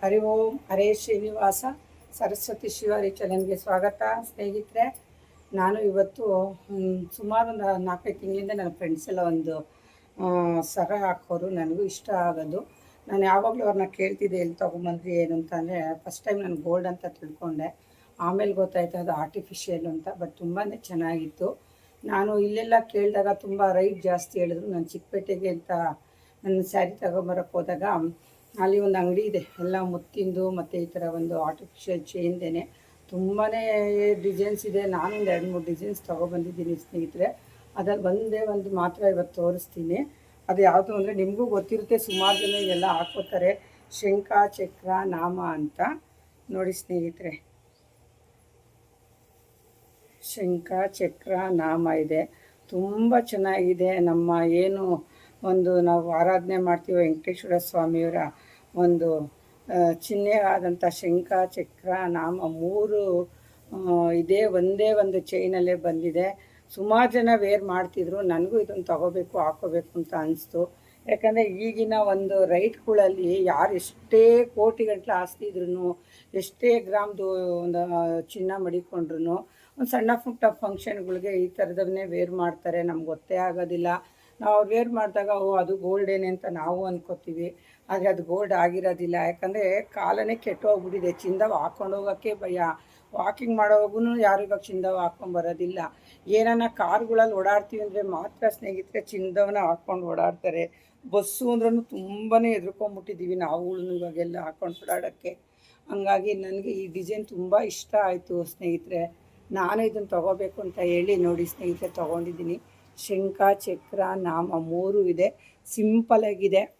ಹರಿ ಓಂ, ಹರೇ ಶ್ರೀನಿವಾಸ, ಸರಸ್ವತಿ ಶಿವರಿ ನನಗೆ ಸ್ವಾಗತ. ಸ್ನೇಹಿತರೆ, ನಾನು ಇವತ್ತು ಸುಮಾರು ಒಂದು ನಾಲ್ಕೈದು ತಿಂಗಳಿಂದ ನನ್ನ ಫ್ರೆಂಡ್ಸ್ ಎಲ್ಲ ಒಂದು ಸರ ಹಾಕೋರು. ನನಗೂ ಇಷ್ಟ ಆಗೋದು. ನಾನು ಯಾವಾಗಲೂ ಅವ್ರನ್ನ ಕೇಳ್ತಿದ್ದೆ, ಎಲ್ಲಿ ತೊಗೊಂಬಂದ್ರಿ, ಏನು ಅಂತಂದರೆ ಫಸ್ಟ್ ಟೈಮ್ ನಾನು ಗೋಲ್ಡ್ ಅಂತ ತಿಳ್ಕೊಂಡೆ. ಆಮೇಲೆ ಗೊತ್ತಾಯ್ತು ಅದು ಆರ್ಟಿಫಿಷಿಯಲ್ ಅಂತ ಬಟ್ ತುಂಬಾ ಚೆನ್ನಾಗಿತ್ತು. ನಾನು ಇಲ್ಲೆಲ್ಲ ಕೇಳಿದಾಗ ತುಂಬ ರೈಟ್ ಜಾಸ್ತಿ ಹೇಳಿದ್ರು. ನಾನು ಚಿಕ್ಕಪೇಟೆಗೆ ಅಂತ ನನ್ನ ಸ್ಯಾರಿ ತಗೊಂಬರಕ್ಕೆ ಹೋದಾಗ ಅಲ್ಲಿ ಒಂದು ಅಂಗಡಿ ಇದೆ. ಎಲ್ಲ ಮುತ್ತಿಂದು ಮತ್ತು ಈ ಥರ ಒಂದು ಆರ್ಟಿಫಿಷಿಯಲ್ ಚೈನ್ದೇನೆ ತುಂಬಾ ಡಿಸೈನ್ಸ್ ಇದೆ. ನಾನು ಎರಡು ಮೂರು ಡಿಸೈನ್ಸ್ ತೊಗೊಬಂದಿದ್ದೀನಿ ಸ್ನೇಹಿತರೆ. ಅದ್ರಲ್ಲಿ ಒಂದೇ ಒಂದು ಮಾತ್ರ ಇವತ್ತು ತೋರಿಸ್ತೀನಿ. ಅದು ಯಾವುದು ಅಂದರೆ ನಿಮಗೂ ಗೊತ್ತಿರುತ್ತೆ. ಸುಮಾರು ಜನ ಎಲ್ಲ ಹಾಕೋತಾರೆ. ಶಂಖ, ಚಕ್ರ, ನಾಮ ಅಂತ. ನೋಡಿ ಸ್ನೇಹಿತರೆ. ಶಂಖ, ಚಕ್ರ, ನಾಮ ಇದೆ. ತುಂಬ ಚೆನ್ನಾಗಿದೆ. ನಮ್ಮ ಏನು ಒಂದು ನಾವು ಆರಾಧನೆ ಮಾಡ್ತೀವಿ ವೆಂಕಟೇಶ್ವರ ಸ್ವಾಮಿಯವರ ಒಂದು ಚಿಹ್ನೆ ಆದಂಥ ಶಂಖ, ಚಕ್ರ, ನಾಮ ಮೂರು ಇದೇ ಒಂದೇ ಒಂದು ಚೈನಲ್ಲೇ ಬಂದಿದೆ. ಸುಮಾರು ಜನ ವೇರ್ ಮಾಡ್ತಿದ್ರು. ನನಗೂ ಇದನ್ನು ತಗೋಬೇಕು, ಹಾಕೋಬೇಕು ಅಂತ ಅನಿಸ್ತು. ಯಾಕಂದರೆ ಈಗಿನ ಒಂದು ರೈಟ್ಗಳಲ್ಲಿ ಯಾರು ಎಷ್ಟೇ ಕೋಟಿಗಟ್ಟಲೆ ಆಸ್ತಿ ಇದ್ರೂ ಎಷ್ಟೇ ಗ್ರಾಮ್ದು ಒಂದು ಚಿನ್ನ ಮಡಿಕೊಂಡ್ರು ಒಂದು ಸಣ್ಣ ಪುಟ್ಟ ಫಂಕ್ಷನ್ಗಳಿಗೆ ಈ ಥರದವನ್ನೇ ವೇರ್ ಮಾಡ್ತಾರೆ. ನಮ್ಗೆ ಗೊತ್ತೇ ಆಗೋದಿಲ್ಲ. ನಾವು ವೇರ್ ಮಾಡಿದಾಗ, ಓ, ಅದು ಗೋಲ್ಡೇನೆ ಅಂತ ನಾವು ಅನ್ಕೋತೀವಿ. ಆದರೆ ಅದು ಗೋಲ್ಡ್ ಆಗಿರೋದಿಲ್ಲ. ಯಾಕಂದರೆ ಕಾಲನೇ ಕೆಟ್ಟೋಗ್ಬಿಟ್ಟಿದೆ. ಚಿಂದವ್ ಹಾಕೊಂಡು ಹೋಗೋಕ್ಕೆ ಭಯ. ವಾಕಿಂಗ್ ಮಾಡೋವಾಗೂ ಯಾರು ಇವಾಗ ಚಿಂದವ ಹಾಕ್ಕೊಂಬರೋದಿಲ್ಲ ಏನನ್ನ ಕಾರ್ಗಳಲ್ಲಿ ಓಡಾಡ್ತೀವಿ ಅಂದರೆ ಮಾತ್ರ ಸ್ನೇಹಿತರೆ ಚಿಂದವನ್ನ ಹಾಕ್ಕೊಂಡು ಓಡಾಡ್ತಾರೆ. ಬಸ್ಸು ಅಂದ್ರೂ ತುಂಬಾ ಎದುರ್ಕೊಂಡ್ಬಿಟ್ಟಿದ್ದೀವಿ ನಾವುಗಳನ್ನು ಇವಾಗೆಲ್ಲ ಹಾಕ್ಕೊಂಡು ಓಡಾಡೋಕ್ಕೆ. ಹಂಗಾಗಿ ನನಗೆ ಈ ಡಿಸೈನ್ ತುಂಬ ಇಷ್ಟ ಆಯಿತು ಸ್ನೇಹಿತರೆ. ನಾನು ಇದನ್ನು ತೊಗೋಬೇಕು ಅಂತ ಹೇಳಿ ನೋಡಿ ಸ್ನೇಹಿತರೆ ತೊಗೊಂಡಿದ್ದೀನಿ. ಶಂಖ, ಚಕ್ರ, ನಾಮ ಮೂರು ಇದೆ. ಸಿಂಪಲಾಗಿದೆ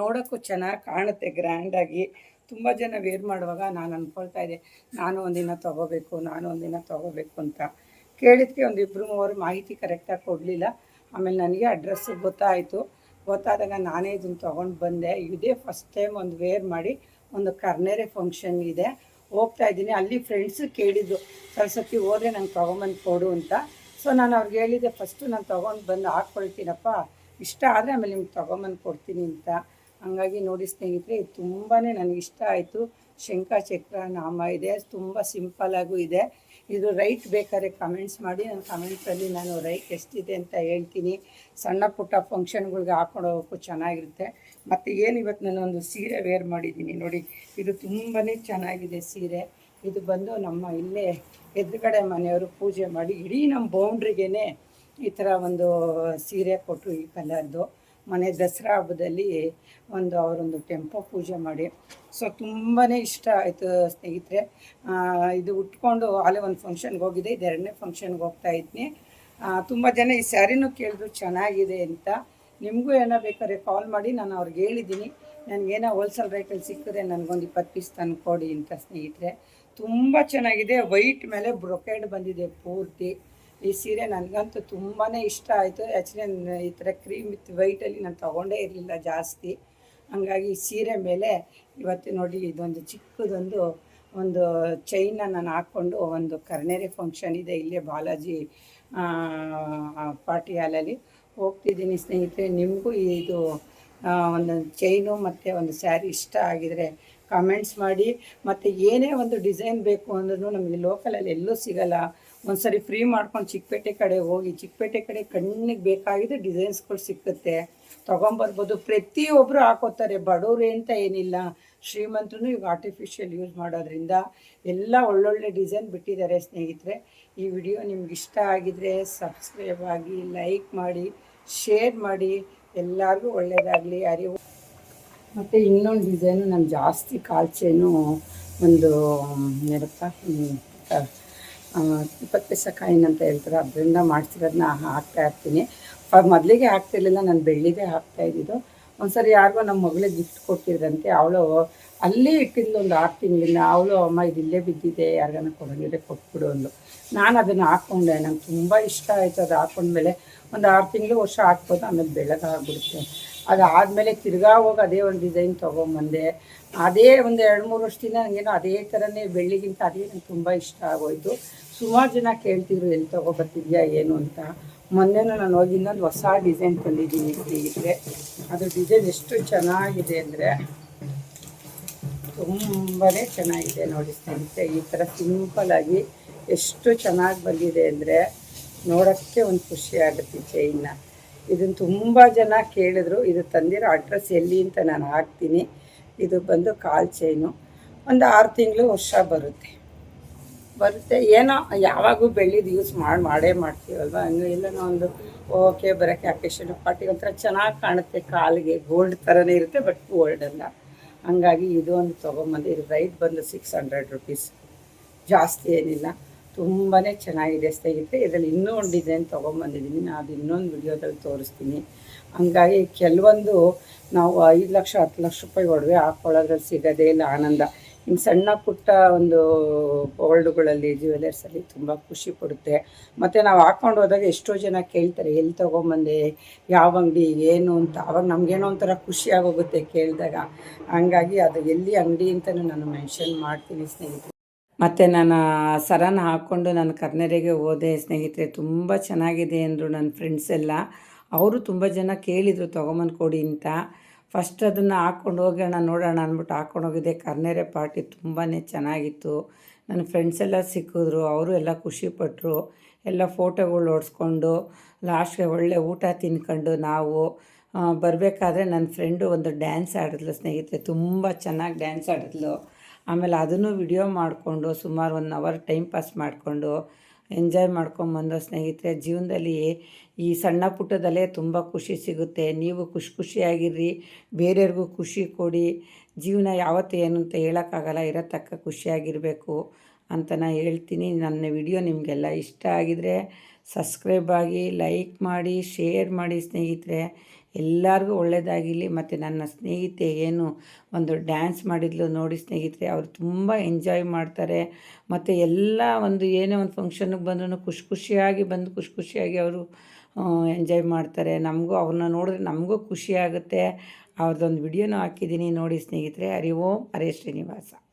ನೋಡೋಕ್ಕೂ ಚೆನ್ನಾಗಿ ಕಾಣುತ್ತೆ ಗ್ರ್ಯಾಂಡಾಗಿ ತುಂಬ ಜನ ವೇರ್ ಮಾಡುವಾಗ ನಾನು ಅಂದ್ಕೊಳ್ತಾ ಇದ್ದೆ, ನಾನು ಒಂದಿನ ತೊಗೋಬೇಕು, ನಾನು ಒಂದಿನ ತೊಗೋಬೇಕು ಅಂತ. ಕೇಳಿದ್ಕೆ ಒಂದು ಇಬ್ಬರು ಮೂವರು ಮಾಹಿತಿ ಕರೆಕ್ಟಾಗಿ ಕೊಡಲಿಲ್ಲ. ಆಮೇಲೆ ನನಗೆ ಅಡ್ರೆಸ್ ಗೊತ್ತಾಯಿತು. ಗೊತ್ತಾದಾಗ ನಾನೇ ಇದನ್ನು ತೊಗೊಂಡು ಬಂದೆ. ಇದೇ ಫಸ್ಟ್ ಟೈಮ್ ಒಂದು ವೇರ್ ಮಾಡಿ ಒಂದು ಕರ್ನೇರೆ ಫಂಕ್ಷನ್ ಇದೆ. ಹೋಗ್ತಾ ಇದ್ದೀನಿ. ಅಲ್ಲಿ ಫ್ರೆಂಡ್ಸು ಕೇಳಿದ್ದು ಸರಸ್ವತಿ ಹೋದ್ರೆ ನಂಗೆ ತೊಗೊಂಬಂದು ಕೊಡು ಅಂತ. ಸೊ ನಾನು ಅವ್ರಿಗೆ ಹೇಳಿದೆ ಫಸ್ಟು ನಾನು ತೊಗೊಂಡು ಬಂದು ಹಾಕ್ಕೊಳ್ತೀನಪ್ಪ ಇಷ್ಟ ಆದರೆ ಆಮೇಲೆ ನಿಮ್ಗೆ ತೊಗೊಂಬಂದು ಕೊಡ್ತೀನಿ ಅಂತ. ಹಂಗಾಗಿ ನೋಡಿ ಸ್ನೇಹಿತರೆ, ಇದು ತುಂಬಾ ನನಗೆ ಇಷ್ಟ ಆಯಿತು. ಶಂಕಚಕ್ರ ನಾಮ ಇದೆ, ತುಂಬ ಸಿಂಪಲಾಗೂ ಇದೆ. ಇದು ರೈಟ್ ಬೇಕಾದ್ರೆ ಕಮೆಂಟ್ಸ್ ಮಾಡಿ, ನನ್ನ ಕಮೆಂಟ್ಸಲ್ಲಿ ನಾನು ರೈಟ್ ಎಷ್ಟಿದೆ ಅಂತ ಹೇಳ್ತೀನಿ. ಸಣ್ಣ ಪುಟ್ಟ ಫಂಕ್ಷನ್ಗಳಿಗೆ ಹಾಕೊಂಡು ಹೋಗೋಕ್ಕೂ ಚೆನ್ನಾಗಿರುತ್ತೆ. ಮತ್ತು ಏನು ಇವತ್ತು ನಾನು ಒಂದು ಸೀರೆ ವೇರ್ ಮಾಡಿದ್ದೀನಿ ನೋಡಿ. ಇದು ತುಂಬಾ ಚೆನ್ನಾಗಿದೆ ಸೀರೆ. ಇದು ಬಂದು ನಮ್ಮ ಇಲ್ಲೇ ಎದುರುಗಡೆ ಮನೆಯವರು ಪೂಜೆ ಮಾಡಿ, ಇಡೀ ನಮ್ಮ ಬೌಂಡ್ರಿಗೇ ಈ ಥರ ಒಂದು ಸೀರೆ ಕೊಟ್ಟರು ಈ ಕಲರ್ದು ಮನೆ ದಸರಾ ಹಬ್ಬದಲ್ಲಿ ಒಂದು ಅವರೊಂದು ಟೆಂಪೋ ಪೂಜೆ ಮಾಡಿ. ಸೊ ತುಂಬಾ ಇಷ್ಟ ಆಯಿತು ಸ್ನೇಹಿತರೆ. ಇದು ಉಟ್ಕೊಂಡು ಅಲ್ಲೇ ಒಂದು ಫಂಕ್ಷನ್ಗೆ ಹೋಗಿದೆ ಇದು ಎರಡನೇ ಫಂಕ್ಷನ್ಗೆ ಹೋಗ್ತಾ ಇದ್ನಿ. ತುಂಬ ಜನ ಈ ಸ್ಯಾರಿನೂ ಕೇಳಿದ್ರು, ಚೆನ್ನಾಗಿದೆ ಅಂತ. ನಿಮಗೂ ಏನೋ ಬೇಕಾದ್ರೆ ಕಾಲ್ ಮಾಡಿ, ನಾನು ಅವ್ರಿಗೆ ಹೇಳಿದ್ದೀನಿ. ನನಗೇನೋ ಹೋಲ್ಸೇಲ್ ರೇಟಲ್ಲಿ ಸಿಕ್ಕಿದ್ರೆ ನನಗೊಂದು ಇಪ್ಪತ್ತು ಪೀಸ್ ತಂದು ಕೊಡಿ ಅಂತ ಸ್ನೇಹಿತರೆ. ತುಂಬ ಚೆನ್ನಾಗಿದೆ. ವೈಟ್ ಮೇಲೆ ಬ್ರೊಕೇಡ್ ಬಂದಿದೆ ಪೂರ್ತಿ. ಈ ಸೀರೆ ನನಗಂತೂ ತುಂಬಾ ಇಷ್ಟ ಆಯಿತು. ಆ್ಯಕ್ಚುಲಿ ಈ ಥರ ಕ್ರೀಮ್ ವಿತ್ ವೈಟಲ್ಲಿ ನಾನು ತೊಗೊಂಡೇ ಇರಲಿಲ್ಲ ಜಾಸ್ತಿ. ಹಾಗಾಗಿ ಈ ಸೀರೆ ಮೇಲೆ ಇವತ್ತು ನೋಡಿ ಇದೊಂದು ಚಿಕ್ಕದೊಂದು, ಒಂದು ಚೈನ ನಾನು ಹಾಕ್ಕೊಂಡು ಒಂದು ಕರ್ನೇರಿ ಫಂಕ್ಷನ್ ಇದೆ ಇಲ್ಲೇ ಬಾಲಾಜಿ ಪಾರ್ಟಿ ಹಾಲಲ್ಲಿ ಹೋಗ್ತಿದ್ದೀನಿ ಸ್ನೇಹಿತರೆ. ನಿಮಗೂ ಇದು ಒಂದು ಚೈನು ಮತ್ತು ಒಂದು ಸ್ಯಾರಿ ಇಷ್ಟ ಆಗಿದರೆ ಕಮೆಂಟ್ಸ್ ಮಾಡಿ, ಮತ್ತು ಏನೇ ಒಂದು ಡಿಸೈನ್ ಬೇಕು ಅಂದ್ರೂ ನಮಗೆ ಲೋಕಲಲ್ಲಿ ಎಲ್ಲೂ ಸಿಗಲ್ಲ. ಒಂದ್ಸರಿ ಫ್ರೀ ಮಾಡ್ಕೊಂಡು ಚಿಕ್ಕಪೇಟೆ ಕಡೆ ಹೋಗಿ, ಚಿಕ್ಕಪೇಟೆ ಕಡೆ ಕಣ್ಣಿಗೆ ಬೇಕಾಗಿದ್ದು ಡಿಸೈನ್ಸ್ಗಳು ಸಿಕ್ಕುತ್ತೆ. ತೊಗೊಂಬರ್ಬೋದು ಪ್ರತಿಯೊಬ್ಬರು ಹಾಕೋತಾರೆ, ಬಡವರು ಅಂತ ಏನಿಲ್ಲ. ಶ್ರೀಮಂತರು ಈಗ ಆರ್ಟಿಫಿಷಿಯಲ್ ಯೂಸ್ ಮಾಡೋದ್ರಿಂದ ಎಲ್ಲ ಒಳ್ಳೊಳ್ಳೆ ಡಿಸೈನ್ ಬಿಟ್ಟಿದ್ದಾರೆ ಸ್ನೇಹಿತರೆ. ಈ ವಿಡಿಯೋ ನಿಮ್ಗೆ ಇಷ್ಟ ಆಗಿದರೆ ಸಬ್ಸ್ಕ್ರೈಬ್ ಆಗಿ ಲೈಕ್ ಮಾಡಿ ಶೇರ್ ಮಾಡಿ. ಎಲ್ಲರಿಗೂ ಒಳ್ಳೆಯದಾಗಲಿ ಅರಿವು ಮತ್ತು ಇನ್ನೊಂದು ಡಿಸೈನು ನಾನು ಜಾಸ್ತಿ ಕಾಲ್ಚೇನು ಒಂದು ಏನಪ್ಪ ಇಪ್ಪತ್ತು ಪೈಸೆ ಕಾಯಿನ್ ಅಂತ ಹೇಳ್ತಾರೆ. ಅದರಿಂದ ಮಾಡ್ತಿರೋದನ್ನ ಹಾಕ್ತಾ ಇರ್ತೀನಿ. ಮೊದಲಿಗೆ ಹಾಕ್ತಿರ್ಲಿಲ್ಲ ನಾನು ಬೆಳ್ಳಿದೆ ಹಾಕ್ತಾ ಇದ್ದಿದ್ದು. ಒಂದ್ಸರಿ ಯಾರಿಗೋ ನಮ್ಮ ಮಗಳಿಗೆ ಗಿಫ್ಟ್ ಕೊಟ್ಟಿದ್ರಂತೆ, ಅವಳು ಅಲ್ಲೇ ಇಟ್ಟಿದ್ಲು ಒಂದು ಆರು ತಿಂಗಳಿಂದ. ಅವಳು, ಅಮ್ಮ, ಇದು ಇಲ್ಲೇ ಬಿದ್ದಿದೆ, ಯಾರಿಗಾನ ಕೊಡೋಂಗಿದ್ರೆ ಕೊಟ್ಬಿಡು ಅಂದು ನಾನು ಅದನ್ನು ಹಾಕ್ಕೊಂಡೆ ನಂಗೆ ತುಂಬ ಇಷ್ಟ ಆಯಿತು ಅದು ಹಾಕ್ಕೊಂಡ್ಮೇಲೆ ಒಂದು ಆರು ತಿಂಗಳು ವರ್ಷ ಹಾಕ್ಬೋದು ಆಮೇಲೆ ಬೆಳಗಾಗ್ಬಿಡುತ್ತೆ. ಅದಾದಮೇಲೆ ತಿರ್ಗಾ ಹೋಗಿ ಅದೇ ಒಂದು ಡಿಸೈನ್ ತೊಗೊಂಬಂದೆ. ಅದೇ ಒಂದು ಎರಡು ಮೂರು ವರ್ಷದಿಂದ ನನಗೇನು ಅದೇ ಥರನೇ ಬೆಳ್ಳಿಗಿಂತ ಅದೇ ನಂಗೆ ತುಂಬ ಇಷ್ಟ ಆಗೋಯ್ತು. ಸುಮಾರು ಜನ ಕೇಳ್ತಿದ್ರು, ಎಲ್ಲಿ ತೊಗೊಬರ್ತಿದ್ಯಾ, ಏನು ಅಂತ? ಮೊನ್ನೆನೂ ನಾನು ಹೋಗಿ ಇನ್ನೊಂದು ಹೊಸ ಡಿಸೈನ್ ತಂದಿದ್ದೀನಿ ಸ್ನೇಹಿತರೆ. ಅದು ಡಿಸೈನ್ ಎಷ್ಟು ಚೆನ್ನಾಗಿದೆ ಅಂದರೆ ತುಂಬಾ ಚೆನ್ನಾಗಿದೆ ನೋಡಿ ಸ್ನೇಹಿತರೆ. ಈ ಥರ ಸಿಂಪಲಾಗಿ ಎಷ್ಟು ಚೆನ್ನಾಗಿ ಬಂದಿದೆ ಅಂದರೆ ನೋಡೋಕ್ಕೆ ಒಂದು ಖುಷಿ ಆಗುತ್ತೆ ಚೈನ್ನ ಇದನ್ನು ತುಂಬ ಜನ ಕೇಳಿದ್ರು, ಇದು ತಂದಿರೋ ಅಡ್ರೆಸ್ ಎಲ್ಲಿ ಅಂತ ನಾನು ಹಾಕ್ತೀನಿ. ಇದು ಬಂದು ಕಾಲ್ ಚೈನು. ಒಂದು ಆರು ತಿಂಗಳು ವರ್ಷ ಬರುತ್ತೆ. ಬರುತ್ತೆ. ಏನೋ ಯಾವಾಗೂ ಬೆಳ್ಳಿದು ಯೂಸ್ ಮಾಡಿ, ಮಾಡೇ ಮಾಡ್ತೀವಲ್ವ? ಹಂಗೆ ಎಲ್ಲನೋ ಒಂದು, ಓಕೆ ಬರೋಕ್ಕೆ ಅಕೇಶನ್ ಪಾರ್ಟಿಗೆ ಒಂಥರ ಚೆನ್ನಾಗಿ ಕಾಣುತ್ತೆ. ಕಾಲಿಗೆ ಗೋಲ್ಡ್ ಥರನೇ ಇರುತ್ತೆ ಬಟ್ ಗೋಲ್ಡ್ ಅಲ್ಲ. ಹಂಗಾಗಿ ಇದು ಒಂದು ತೊಗೊಂಬಂದು, ಇದು ರೈಟ್ ಬಂದು ಸಿಕ್ಸ್ ಹಂಡ್ರೆಡ್ ರುಪೀಸ್ ಜಾಸ್ತಿ ಏನಿಲ್ಲ. ತುಂಬಾ ಚೆನ್ನಾಗಿದೆ ಸ್ನೇಹಿತರೆ. ಇದರಲ್ಲಿ ಇನ್ನೂ ಒಂದು ಡಿಸೈನ್ ತೊಗೊಂಬಂದಿದ್ದೀನಿ ನಾನು ಇನ್ನೊಂದು ವಿಡಿಯೋದಲ್ಲಿ ತೋರಿಸ್ತೀನಿ. ಹಂಗಾಗಿ ಕೆಲವೊಂದು ನಾವು ಐದು ಲಕ್ಷ ಹತ್ತು ಲಕ್ಷ ರೂಪಾಯಿ ಒಡವೆ ಹಾಕ್ಕೊಳ್ಳೋದ್ರಲ್ಲಿ ಸಿಗೋದೇ ಇಲ್ಲ ಆನಂದ. ಇನ್ನು ಸಣ್ಣ ಪುಟ್ಟ ಒಂದು ಗೋಲ್ಡ್ಗಳಲ್ಲಿ ಜ್ಯುವೆಲರ್ಸಲ್ಲಿ ತುಂಬ ಖುಷಿ ಕೊಡುತ್ತೆ ಮತ್ತು ನಾವು ಹಾಕ್ಕೊಂಡು ಹೋದಾಗ ಎಷ್ಟೋ ಜನ ಕೇಳ್ತಾರೆ, ಎಲ್ಲಿ ತೊಗೊಂಬಂದೆ? ಯಾವ ಅಂಗಡಿ? ಏನು? ಅಂತ. ಅವಾಗ ನಮಗೇನೋ ಒಂಥರ ಖುಷಿ ಆಗೋಗುತ್ತೆ ಕೇಳಿದಾಗ. ಹಂಗಾಗಿ ಅದು ಎಲ್ಲಿ ಅಂಗಡಿ ಅಂತಲೂ ನಾನು ಮೆನ್ಷನ್ ಮಾಡ್ತೀನಿ ಸ್ನೇಹಿತರೆ. ಮತ್ತು ನಾನು ಸರನ ಹಾಕ್ಕೊಂಡು ನಾನು ಕರ್ನೆರೆಗೆ ಹೋದೆ, ಸ್ನೇಹಿತರೆ. ತುಂಬ ಚೆನ್ನಾಗಿದೆ ಅಂದರು ನನ್ನ ಫ್ರೆಂಡ್ಸ್ ಎಲ್ಲ. ಅವರು ತುಂಬ ಜನ ಕೇಳಿದರು, ತೊಗೊಂಬಂದು ಕೊಡಿ ಅಂತ. ಫಸ್ಟ್ ಅದನ್ನು ಹಾಕ್ಕೊಂಡು ಹೋಗೋಣ, ನೋಡೋಣ ಅಂದ್ಬಿಟ್ಟು ಹಾಕ್ಕೊಂಡು ಹೋಗಿದ್ದೆ. ಕರ್ನೆರೆ ಪಾರ್ಟಿ ತುಂಬಾ ಚೆನ್ನಾಗಿತ್ತು. ನನ್ನ ಫ್ರೆಂಡ್ಸ್ ಎಲ್ಲ ಸಿಕ್ಕಿದ್ರು, ಅವರು ಎಲ್ಲ ಖುಷಿಪಟ್ಟರು ಎಲ್ಲ ಫೋಟೋಗಳು ಓಡಿಸ್ಕೊಂಡು ಲಾಸ್ಟ್ಗೆ ಒಳ್ಳೆ ಊಟ ತಿನ್ಕೊಂಡು ನಾವು. ಬರಬೇಕಾದ್ರೆ ನನ್ನ ಫ್ರೆಂಡು ಒಂದು ಡ್ಯಾನ್ಸ್ ಆಡಿದ್ಲು, ಸ್ನೇಹಿತರೆ. ತುಂಬ ಚೆನ್ನಾಗಿ ಡ್ಯಾನ್ಸ್ ಆಡಿದ್ಲು. ಆಮೇಲೆ ಅದನ್ನು ವಿಡಿಯೋ ಮಾಡಿಕೊಂಡು ಸುಮಾರು ಒನ್ ಅವರ್ ಟೈಮ್ ಪಾಸ್ ಮಾಡಿಕೊಂಡು ಎಂಜಾಯ್ ಮಾಡ್ಕೊಂಬಂದು ಸ್ನೇಹಿತರೆ, ಜೀವನದಲ್ಲಿ ಈ ಸಣ್ಣ ಪುಟ್ಟದಲ್ಲೇ ತುಂಬ ಖುಷಿ ಸಿಗುತ್ತೆ. ನೀವು ಖುಷಿ ಖುಷಿಯಾಗಿರ್ರಿ, ಬೇರೆಯವ್ರಿಗೂ ಖುಷಿ ಕೊಡಿ. ಜೀವನ ಯಾವತ್ತು ಏನು ಅಂತ ಹೇಳೋಕ್ಕಾಗಲ್ಲ ಇರೋ ತಕ್ಕ ಖುಷಿಯಾಗಿರಬೇಕು ಅಂತ ನಾನು ಹೇಳ್ತೀನಿ. ನನ್ನ ವಿಡಿಯೋ ನಿಮಗೆಲ್ಲ ಇಷ್ಟ ಆಗಿದರೆ ಸಬ್ಸ್ಕ್ರೈಬ್ ಆಗಿ ಲೈಕ್ ಮಾಡಿ, ಶೇರ್ ಮಾಡಿ ಸ್ನೇಹಿತರೆ. ಎಲ್ಲರಿಗೂ ಒಳ್ಳೆಯದಾಗಿರಲಿ ಮತ್ತು ನನ್ನ ಸ್ನೇಹಿತೆ ಏನು ಒಂದು ಡ್ಯಾನ್ಸ್ ಮಾಡಿದ್ಲು ನೋಡಿ ಸ್ನೇಹಿತರೆ, ಅವರು ತುಂಬ ಎಂಜಾಯ್ ಮಾಡ್ತಾರೆ. ಮತ್ತು ಎಲ್ಲ ಒಂದು ಏನೇ ಒಂದು ಫಂಕ್ಷನ್ಗೆ ಬಂದ್ರೂ ಖುಷಿ ಖುಷಿಯಾಗಿ ಬಂದು ಖುಷಿ ಖುಷಿಯಾಗಿ ಅವರು ಎಂಜಾಯ್ ಮಾಡ್ತಾರೆ. ನಮಗೂ ಅವ್ರನ್ನ ನೋಡಿದ್ರೆ ನಮಗೂ ಖುಷಿಯಾಗುತ್ತೆ ಅವ್ರದ್ದೊಂದು ವಿಡಿಯೋನೂ ಹಾಕಿದ್ದೀನಿ ನೋಡಿ ಸ್ನೇಹಿತರೆ. ಹರಿ ಓಂ, ಹರೇ ಶ್ರೀನಿವಾಸ.